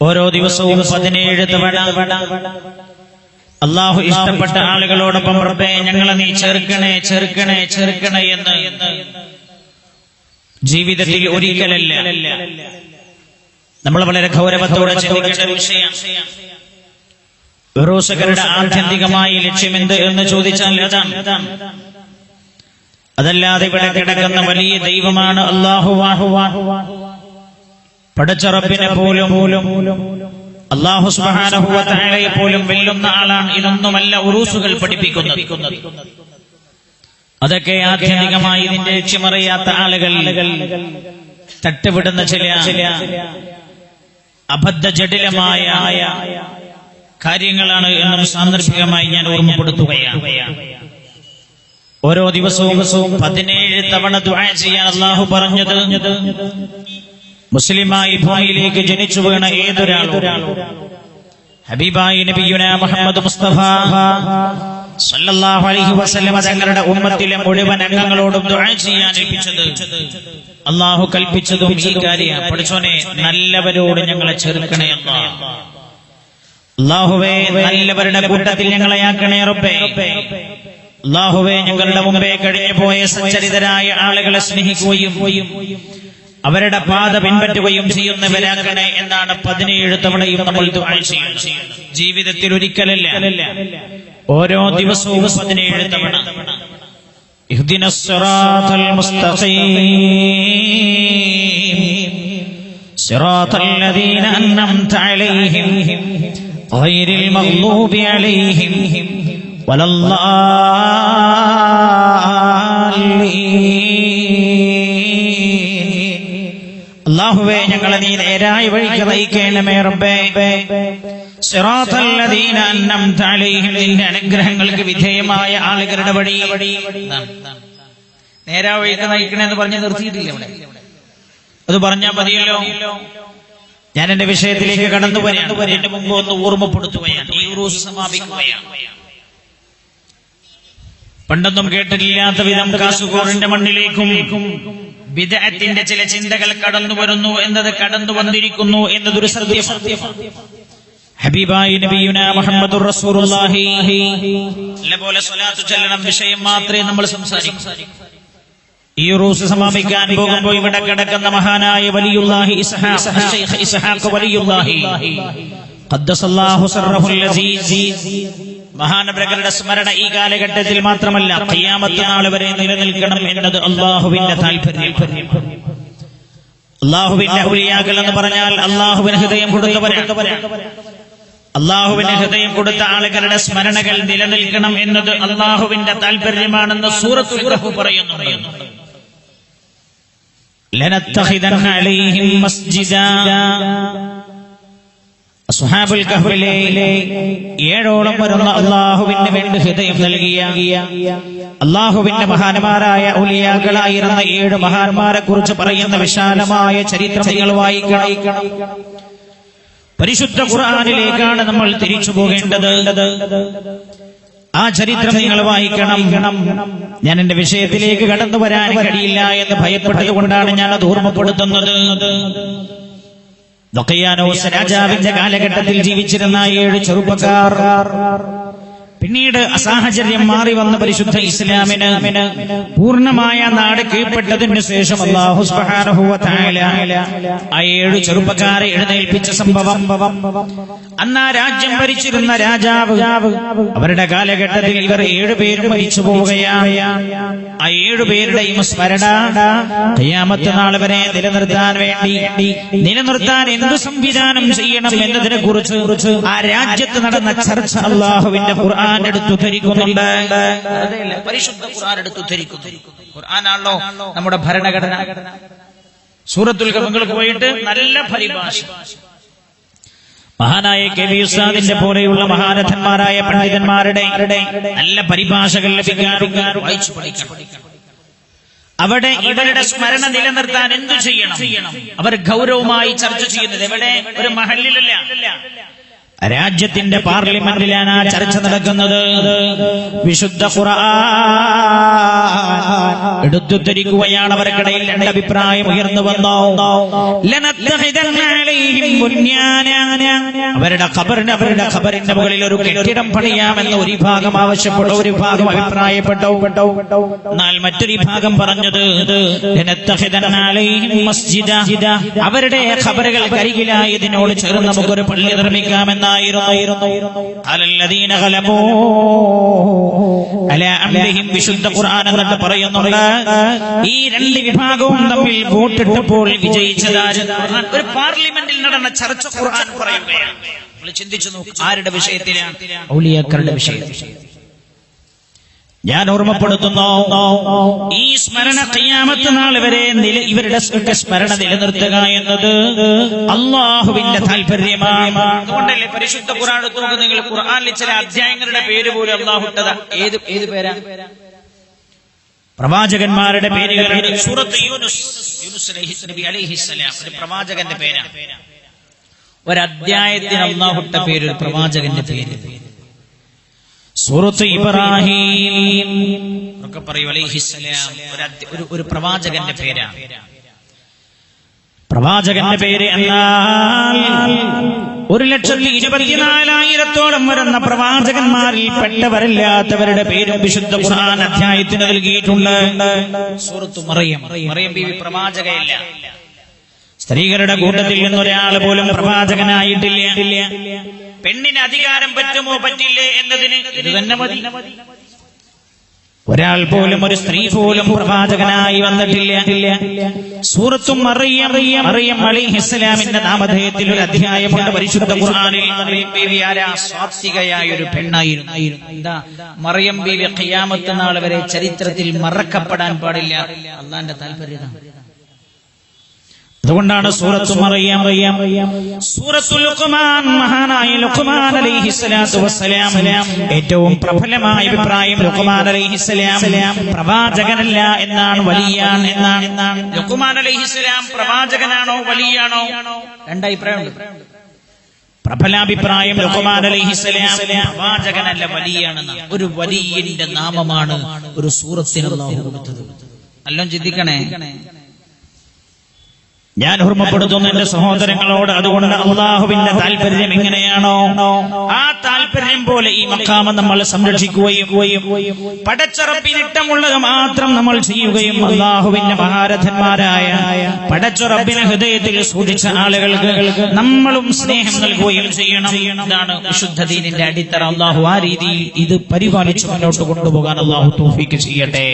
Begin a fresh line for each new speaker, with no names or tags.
ഓരോ ദിവസവും പതിനേഴ് തവണ അള്ളാഹു ഇഷ്ടപ്പെട്ട ആളുകളോടൊപ്പം റബ്ബേ ഞങ്ങളെ നീ ചെറുക്കണേ ചെറുക്കണേ ചെറുക്കണേ എന്ന് ജീവിതത്തിൽ ഒരിക്കലല്ല. നമ്മൾ വളരെ ഗൗരവത്തോടെ ചിന്തിക്കേണ്ട വിഷയം. ഫിറോസകരുടെ ആത്യന്തികമായി ലക്ഷ്യമെന്ത് എന്ന് ചോദിച്ചാൽ അതല്ലാതെ ഇവിടെ കിടക്കുന്ന വലിയ ദൈവമാണ് അള്ളാഹു വാഹു വാഹു റബ്ബിനെ പോലും പോലും അള്ളാഹു സുബാനഹുവയെ പോലും വെല്ലുന്ന ആളാണ്. ഇതൊന്നുമല്ല ഉറൂസുകൾ പഠിപ്പിക്കുന്നത്. അതൊക്കെ ആധ്യാത്മികമായി ഇതിന്റെ ലക്ഷ്യമറിയാത്ത ആളുകൾ തട്ടുവിടുന്ന ചില അബദ്ധ ജടിലമായ കാര്യങ്ങളാണ് എന്നും സാന്ദർഭികമായി ഞാൻ ഓർമ്മപ്പെടുത്തുകയാണ്. ഓരോ ദിവസവും പതിനേഴ് തവണ ദുആ ചെയ്യാൻ അള്ളാഹു പറഞ്ഞത് മുസ്ലിമായി ഭൂമിയിലേക്ക് ജനിച്ചു വീണ ഏതൊരാളും? ഹബീബായി നബിയുന മുഹമ്മദ് മുസ്തഫ സല്ലല്ലാഹു അലൈഹി വസല്ലമ തങ്ങളുടെ ഉമ്മത്തിലെ മുഴുവൻ അംഗങ്ങളോടും ദുആ ചെയ്യാൻ അള്ളാഹു കൽപ്പിച്ചതും ഈ കാര്യം പഠിച്ചോനെ നല്ലവരോട് ഞങ്ങളെ അല്ലാഹ് അള്ളാഹുവേ നല്ലവരുടെ കൂട്ടത്തിൽ ഞങ്ങളെ ആക്കണേ റബ്ബേ. അള്ളാഹുവേ ഞങ്ങളുടെ മുമ്പേ കഴിഞ്ഞു പോയ സച്ചരിതരായ ആളുകളെ സ്നേഹിക്കുകയും അവരുടെ പാത പിൻപറ്റുകയും ചെയ്യുന്നവരാക്കണേ എന്നാണ് പതിനേഴ് തവണയും നമ്മൾ ദുആ ചെയ്യുന്നത് ജീവിതത്തിൽ ഒരിക്കലല്ല ഓരോ ദിവസവും പതിനേഴ് തവണ اهدنا الصراط المستقيم صراط الذين أنعمت عليهم غير المغضوب عليهم ولا الضالين അള്ളാഹുവേ ഞങ്ങളെ നീ നേരായ വഴിക്ക് നയിക്കണമേ റബ്ബേ. അനുഗ്രഹങ്ങൾക്ക് വിധേയമായ ആളുകളുടെ വഴി. നേരാ വഴിക്ക് നയിക്കണെന്ന് പറഞ്ഞ് നിർത്തിയിട്ടില്ല ഇവിടെ. അത് പറഞ്ഞാൽ മതിയല്ലോ. ഞാൻ എന്റെ വിഷയത്തിലേക്ക് കടന്നു വരികയാണ്. എന്റെ മുമ്പ് ഒന്ന് ഓർമ്മപ്പെടുത്തുകയാണ്. ഈ പണ്ടൊന്നും കേട്ടിട്ടില്ലാത്ത വിധം കാസുകോറിന്റെ മണ്ണിലേക്കും വിദഗ്ധത്തിന്റെ ചില ചിന്തകൾ കടന്നു വരുന്നു എന്നത് കടന്നു വന്നിരിക്കുന്നു എന്നതൊരു സത്യം റസൂലുള്ളാഹി. ചെല്ലണം വിഷയം മാത്രമേ നമ്മൾ സംസാരിക്കും. ഈ റൂസ് സമാപിക്കാൻ പോകുമ്പോൾ ഇവിടെ കിടക്കുന്ന മഹാനായ വലിയുള്ളാഹി ഇസ്ഹാഖ് വലിയുല്ലാഹി ഖദ്ദസല്ലാഹു മഹാനവരകളുടെ സ്മരണ ഈ കാലഘട്ടത്തിൽ മാത്രമല്ല ഖിയാമത്ത് നാൾ വരെ നിലനിൽക്കണം എന്നത് അള്ളാഹുവിന്റെ താല്പര്യം അള്ളാഹുവിന്റെ ഔലിയാക്കൾ എന്ന് പറഞ്ഞാൽ അള്ളാഹുവിന് ഹൃദയം കൊടുത്തവരാണ് അള്ളാഹുവിന് ഹൃദയം കൊടുത്ത ആളുകളുടെ സ്മരണകൾ നിലനിൽക്കണം എന്നത് അള്ളാഹുവിന്റെ താല്പര്യമാണെന്ന് സൂറത്ത് പറയുന്നു ലനത്തഖിദൻ അലൈഹിം മസ്ജിദാ. അസ്ഹാബുൽ കഹ്ഫിലെ ഏഴോളം വരുന്ന അള്ളാഹുവിന് വേണ്ടി ഹൃദയം നൽകിയ അള്ളാഹുവിന്റെ മഹാന്മാരായ ഉലിയാക്കളായിരുന്ന ഏഴ് മഹാന്മാരെ കുറിച്ച് പറയുന്ന വിശാലമായ ചരിത്രം നിങ്ങൾ വായിക്കണം. പരിശുദ്ധ ഖുർആാനിലേക്കാണ് നമ്മൾ തിരിച്ചു പോകേണ്ടത്. ആ ചരിത്രം നിങ്ങൾ വായിക്കണം. ഞാൻ എന്റെ വിഷയത്തിലേക്ക് കടന്നു വരാൻ കഴിയില്ല എന്ന് ഭയപ്പെട്ടത് കൊണ്ടാണ് ഞാൻ അത് ഓർമ്മപ്പെടുത്തുന്നത്. ദൊക്കയാനോസ് രാജാവിന്റെ കാലഘട്ടത്തിൽ ജീവിച്ചിരുന്ന ഏഴ് ചെറുപ്പക്കാർ. പിന്നീട് അസാഹചര്യം മാറി വന്ന പരിശുദ്ധ ഇസ്ലാമിന് പൂർണമായ നാട് കീഴ്പ്പെട്ടതിന് ശേഷം ആ ഏഴ് ചെറുപ്പക്കാരെ എഴുന്നേൽപ്പിച്ച സംഭവം. അന്ന് ആ രാജ്യം ഭരിച്ചിരുന്ന രാജാവ് അവരുടെ കാലഘട്ടത്തിൽ ഇവർ ഏഴുപേരും മരിച്ചു പോവുകയാണ്. ആ ഏഴുപേരുടെയും സ്മരണ കയ്യാമത്ത് നാൾ വരെ നിലനിർത്താൻ വേണ്ടി നിലനിർത്താൻ എന്ത് സംവിധാനം ചെയ്യണം എന്നതിനെ കുറിച്ച് ആ രാജ്യത്ത് നടന്ന ചർച്ച അള്ളാഹുവിന്റെ ഖുർആൻ എടുത്തു ധരിക്കുന്നുണ്ട് അതെയല്ലേ, പരിശുദ്ധ ഖുർആൻ എടുത്തു ധരിക്കുന്നു ഖുർആനാണല്ലോ നമ്മുടെ ഭരണഘടന. സൂറത്തുൽ കമങ്ങൾക്ക് പോയിട്ട് നല്ല പരിഭാഷ. മഹാനായ കെ വി ഉസ്താദിന്റെ പോലെയുള്ള മഹാരഥന്മാരായ പണ്ഡിതന്മാരുടെ നല്ല പരിഭാഷകൾ വായിച്ചു അവിടെ ഇവരുടെ സ്മരണ നിലനിർത്താൻ എന്തു ചെയ്യണം? അവർ ഗൗരവമായി ചർച്ച ചെയ്യുന്നത് എവിടെ? ഒരു മഹലിലല്ല രാജ്യത്തിന്റെ പാർലമെന്റിലാണ് ആ ചർച്ച നടക്കുന്നത് വിശുദ്ധ എടുത്തുദ്ധരിക്കുകയാണ് അവർക്കിടയിൽ രണ്ട് അഭിപ്രായം ഉയർന്നു വന്നു. അവരുടെ ഖബറിന് അവരുടെ ഖബറിന്റെ മുകളിൽ ഒരു കെട്ടിടം പണിയാമെന്ന് ഒരു ഭാഗം ആവശ്യപ്പെട്ടു ഒരു ഭാഗം അഭിപ്രായപ്പെട്ടു എന്നാൽ മറ്റൊരു ഭാഗം പറഞ്ഞത്. അവരുടെ ഖബറുകൾ കരികിലായി ഇതിനോട് ചേർന്ന് നമുക്കൊരു പള്ളി നിർമ്മിക്കാമെന്നായിരുന്നു അംരിഹിം വിശുദ്ധ ഖുർആൻ എന്നിട്ട് പറയുന്നുണ്ട് ഈ രണ്ട് വിഭാഗവും തമ്മിൽ വോട്ടിട്ടപ്പോൾ വിജയിച്ചതാര്? ഒരു പാർലമെന്റിൽ നടന്ന ചർച്ച ഖുർആൻ പറയുകയാണ്. നമ്മൾ ചിന്തിച്ചു നോക്കും ആരുടെ വിഷയത്തിലാണ്? ഔലിയാക്കളുടെ വിഷയത്തിൽ. ഞാൻ ഓർമ്മപ്പെടുത്തുന്നു ഈ സ്മരണ കയ്യാമത്ത് നാൾ വരെ ഇവരുടെ സ്മരണ നിലനിർത്തുക എന്നത് അള്ളാഹുവിന്റെ താല്പര്യമാണ് അതുകൊണ്ടല്ലേ പരിശുദ്ധ എടുത്ത് നിങ്ങൾ ഖുർആനിലെ ചില അധ്യായങ്ങളുടെ പേര് പോലും അള്ളാഹുട്ടത ഏത് ഏത് പേരാ? പ്രവാചകന്മാരുടെ പേരുകൾ സൂറത്ത് യൂനുസ് യൂനുസ് നബി അലൈഹിസ്സലാം ഒരു പ്രവാചകന്റെ പേരാണ് ഒരധ്യായത്തിന് അള്ളാഹുട്ട പേര് ഒരു പ്രവാചകന്റെ പേര്. സൂറത്ത് ഇബ്രാഹിം. ഒക്കെ പറയൂ അലൈഹിസ്സലാം. ഒരു ഒരു പ്രവാചകന്റെ പേരാണ്. പ്രവാചകന്റെ പേര് എന്നാൽ ഒരു ലക്ഷത്തി ഇരുപത്തിനാലായിരത്തോളം വരുന്ന പ്രവാചകന്മാരിൽ പെട്ടവരല്ലാത്തവരുടെ പേരും വിശുദ്ധ ഖുർആൻ അധ്യായത്തിന് നൽകിയിട്ടുണ്ട്. സൂറത്ത് മറിയം. മറിയം ബീവി പ്രവാചകയല്ല. സ്ത്രീകളുടെ കൂട്ടത്തിൽ നിന്നൊരാൾ പോലും പ്രവാചകനായിട്ടില്ല. പെണ്ണിന് അധികാരം പറ്റുമോ പറ്റില്ലേ എന്നതിന് ഇത് മതി. ഒരാൾ പോലും ഒരു സ്ത്രീ പോലും പ്രവാചകനായി വന്നിട്ടില്ല. സൂറത്തും മറിയം മറിയം അലിഹിസ്ലാമിന്റെ നാമധേയത്തിൽ ഒരു അധ്യായമുണ്ട് പരിശുദ്ധ ഖുർആനിൽ സ്വാത്വികയായ ഒരു പെണ്ണായിരുന്നു. എന്താ? മറിയം ബീവി ഖിയാമത്ത് നാൾ വരെ ചരിത്രത്തിൽ മറക്കപ്പെടാൻ പാടില്ല. അള്ളാന്റെ താല്പര്യം അതുകൊണ്ടാണ് സൂറത്തു മറിയം. സൂറത്തു ലുഖ്മാൻ മഹാനായ ലുഖ്മാൻ അലൈഹിസ്സലാത്തു വസ്സലാം. ഏറ്റവും പ്രബലമായ അഭിപ്രായം ലുഖ്മാൻ അലൈഹിസ്സലാം പ്രവാചകനല്ല എന്നാണ് വലിയ എന്നാണ്. ലുഖ്മാൻ അലൈഹി സ്വലാം പ്രവാചകനാണോ വലിയാണോ? രണ്ടഭിപ്രായമുണ്ട് പ്രബലാഭിപ്രായം ലുഖ്മാൻ അലൈഹിസ്സലാം പ്രവാചകനല്ല വലിയാണെന്ന് ഒരു വലിയന്റെ നാമമാണ് ഒരു സൂറത്തിന് അല്ലോ കൊടുത്തത് നല്ലോം ചിന്തിക്കണേ. ഞാൻ ഓർമ്മപ്പെടുത്തുന്നു എന്റെ സഹോദരങ്ങളോട് അതുകൊണ്ട് അള്ളാഹുവിന്റെ താല്പര്യം എങ്ങനെയാണോ? ആ താല്പര്യം പോലെ ഈ മക്കാമ നമ്മൾ സംരക്ഷിക്കുകയും പടച്ചുറപ്പിനിട്ടമുള്ളത് മാത്രം നമ്മൾ ചെയ്യുകയും അള്ളാഹുവിന്റെ മഹാരഥന്മാരായ പടച്ചുറപ്പിനെ ഹൃദയത്തിൽ സൂക്ഷിച്ച ആളുകൾക്ക് നമ്മളും സ്നേഹം നൽകുകയും ചെയ്യണം. ഇതാണ് വിശുദ്ധ ദീനിന്റെ അടിത്തറ. അള്ളാഹു ആ രീതിയിൽ ഇത് പരിപാലിച്ച് മുന്നോട്ട് കൊണ്ടുപോകാൻ അള്ളാഹു തോഫിക്ക് ചെയ്യട്ടെ.